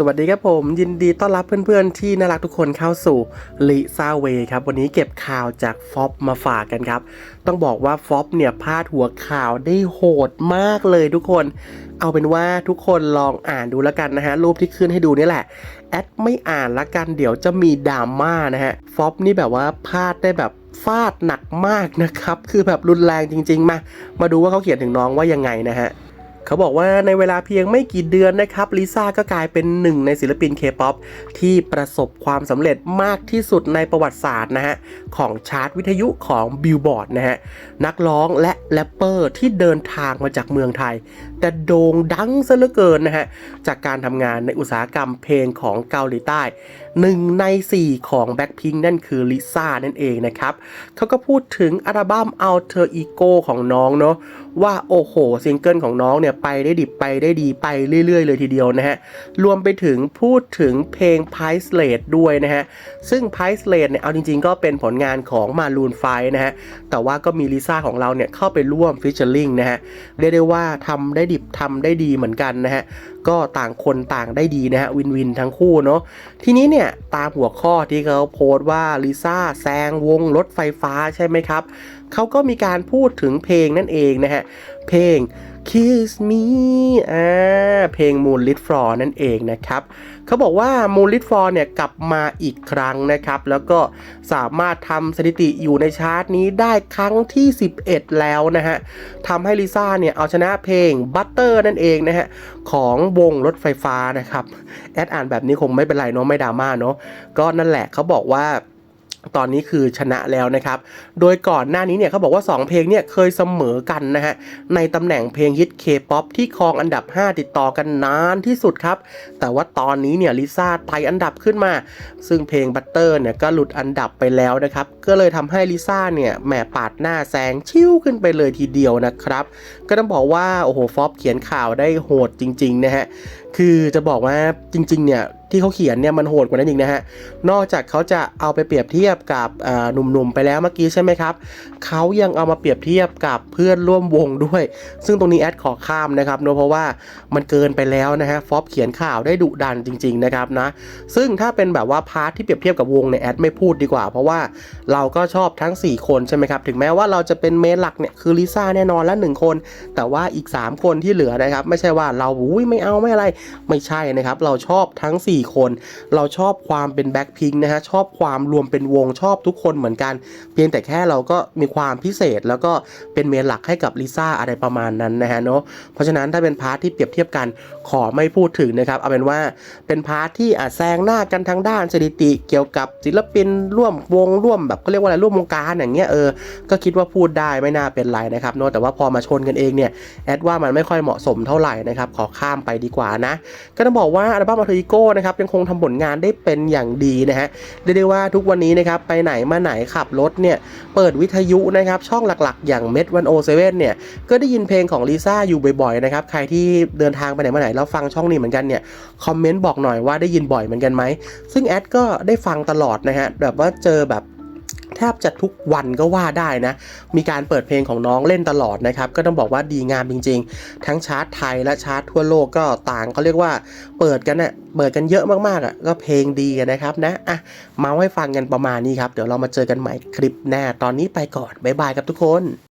สวัสดีครับผม ยินดีต้อนรับเพื่อนๆที่น่ารักทุกคนเข้าสู่ลิซาเวครับ วันนี้เก็บข่าวจากฟอปมาฝากกันครับ ต้องบอกว่าฟอปเนี่ยพาดหัวข่าวได้โหดมากเลยทุกคน เอาเป็นว่าทุกคนลองอ่านดูแล้วกันนะฮะ รูปที่ขึ้นให้ดูนี่แหละ แอดไม่อ่านละกันเดี๋ยวจะมีดราม่านะฮะฟอปนี่แบบว่าพาดได้แบบฟาดหนักมากนะครับคือแบบรุนแรงจริง ๆ มา มาดูว่าเขาเขียนถึงน้องว่ายังไงนะฮะ เขาบอกว่าในเวลาเพียงไม่กี่เดือนนะครับลิซ่าก็กลายเป็นหนึ่งในศิลปินเคป๊อปที่ประสบความสำเร็จมากที่สุดในประวัติศาสตร์นะฮะของชาร์ตวิทยุของบิลบอร์ดนะฮะนักร้องและแรปเปอร์ที่เดินทางมาจากเมืองไทย แต่โด่งดังซะเหลือเกินนะฮะจากการทำงานในอุตสาหกรรมเพลงของเกาหลีใต้หนึ่งใน 4 ของ Blackpink นั่นคือลิซ่านั่นเองนะครับเขาก็พูดถึงอัลบั้ม Alter Ego ของน้องเนาะ ว่าโอ้โหซิงเกิลของน้องเนี่ยไปได้ดิบไปได้ดีไปเรื่อย ๆ เลยทีเดียวนะฮะ รวมไปถึงพูดถึงเพลง p i c e l a t e ด้วยนะฮะ ซึ่ง p i c e l a t e เนี่ยเอาจริง ๆ ก็เป็นผลงานของ Maroon 5นะฮะ แต่ว่าก็มีลิซ่าของเราเนี่ยเข้าไปร่วมฟิชเชอร์ลิงนะฮะ เรียกได้ว่าทำได้ดิบทำได้ดีเหมือนกันนะฮะ ก็ต่างคนต่างได้ดีนะฮะวินวินทั้งคู่เนาะ ทีนี้เนี่ยตามหัวข้อที่เขาโพสต์ว่าลิซ่าแซงวงรถไฟฟ้าใช่ไหมครับเขาก็มีการพูดถึงเพลงนั่นเองนะฮะเพลง Kiss Me อ่าเพลง Moonlit Floor นั่นเองนะครับเขาบอกว่า Moonlit Floor เนี่ยกลับมาอีกครั้งนะครับ แล้วก็สามารถทำสถิติอยู่ในชาร์ตนี้ได้ครั้งที่ 11 แล้วนะฮะทำให้ลิซ่าเนี่ยเอาชนะเพลง Butter นั่นเองนะฮะของวงรถไฟฟ้านะครับ แอดอ่านแบบนี้คงไม่เป็นไรเนาะไม่ดราม่าเนาะก็นั่นแหละเขาบอกว่า ตอนนี้คือชนะแล้วนะครับ โดยก่อนหน้านี้เนี่ยเขาบอกว่า 2 เพลงเนี่ยเคยเสมอกันนะฮะ ในตำแหน่งเพลงฮิตเคป๊อปที่ครองอันดับ 5 ติดต่อกันนานที่สุดครับ แต่ว่าตอนนี้เนี่ยลิซ่าไต่อันดับขึ้นมา ซึ่งเพลงบัตเตอร์เนี่ยก็หลุดอันดับไปแล้วนะครับ ก็เลยทำให้ลิซ่าเนี่ยแหมปาดหน้าแซงชิ่วขึ้นไปเลยทีเดียวนะครับ ก็ต้องบอกว่าโอ้โหฟอบเขียนข่าวได้โหดจริงๆนะฮะคือจะบอกว่าจริง ๆ เนี่ยที่เขาเขียนเนี่ยมันโหดกว่านั้นอีกนะฮะ นอกจากเขาจะเอาไปเปรียบเทียบกับหนุ่มๆไปแล้วเมื่อกี้ใช่ไหมครับ เขายังเอามาเปรียบเทียบกับเพื่อนร่วมวงด้วย ซึ่งตรงนี้แอดขอข้ามนะครับเนอะเพราะว่ามันเกินไปแล้วนะฮะฟอบเขียนข่าวได้ดุดันจริง ๆ นะครับนะ ซึ่งถ้าเป็นแบบว่าพาร์ทที่เปรียบเทียบกับวงเนี่ยแอดไม่พูดดีกว่า เพราะว่าเราก็ชอบทั้ง 4 คนใช่ไหมครับ ถึงแม้ว่าเราจะเป็นเมนหลักเนี่ยคือลิซ่าแน่นอนละหนึ่งคน แต่ว่าอีก 3 คนที่เหลือนะครับไม่ใช่ว่าเราอุ้ยไม่เอาไม่อะไรไม่ใช่นะครับ เราชอบทั้ง 4 คน เราชอบความเป็นแบ็คพิงนะฮะชอบความรวมเป็นวงชอบทุกคนเหมือนกัน เพียงแต่แค่เราก็มีความพิเศษแล้วก็เป็นเมนหลักให้กับลิซ่าอะไรประมาณนั้นนะฮะเนาะเพราะฉะนั้นถ้าเป็นพาร์ทที่เปรียบเทียบกันขอไม่พูดถึงนะครับเอาเป็นว่าเป็นพาร์ทที่อาจแซงหน้ากันทางด้านสถิติเกี่ยวกับศิลปินร่วมวงร่วมแบบเขาเรียกว่าอะไรร่วมวงการอย่างเงี้ยเออก็คิดว่าพูดได้ไม่น่าเป็นไรนะครับเนาะแต่ว่าพอมาชนกันเองเนี่ยแอดว่ามันไม่ค่อยเหมาะสมเท่าไหร่นะครับขอข้ามไปดีกว่านะก็ต้องบอกว่าอัลบั้มอัลเทอร์โก้นะครับยังคงทำผลงานได้เป็นอย่างดีนะฮะเรียกได้ว่าทุกวันนี้นะครับไปไหนมาไหนขับรถเนี่ยเปิดวิทยุนะครับช่องหลักๆ อย่างเม็ดวันโอเซเว่นเนี่ยก็ได้ยินเพลงของลิซ่าอยู่บ่อยๆนะครับใครที่เดินทางไปไหนมาไหนแล้วฟังช่องนี้เหมือนกันเนี่ยคอมเมนต์บอกหน่อยว่าได้ยินบ่อยเหมือนกันไหมซึ่งแอดก็ได้ฟังตลอดนะฮะแบบว่าเจอแบบ แทบจะทุกวันก็ว่าได้นะ มีการเปิดเพลงของน้องเล่นตลอดนะครับ ก็ต้องบอกว่าดีงามจริง ๆ ทั้งชาร์ตไทยและชาร์ตทั่วโลกก็ต่างเขาเรียกว่าเปิดกันเน่ะเปิดกันเยอะมากๆอะก็เพลงดีนะครับนะอะมาให้ฟังกันประมาณนี้ครับ เดี๋ยวเรามาเจอกันใหม่คลิปหน้าตอนนี้ไปก่อนบ๊ายบายครับทุกคน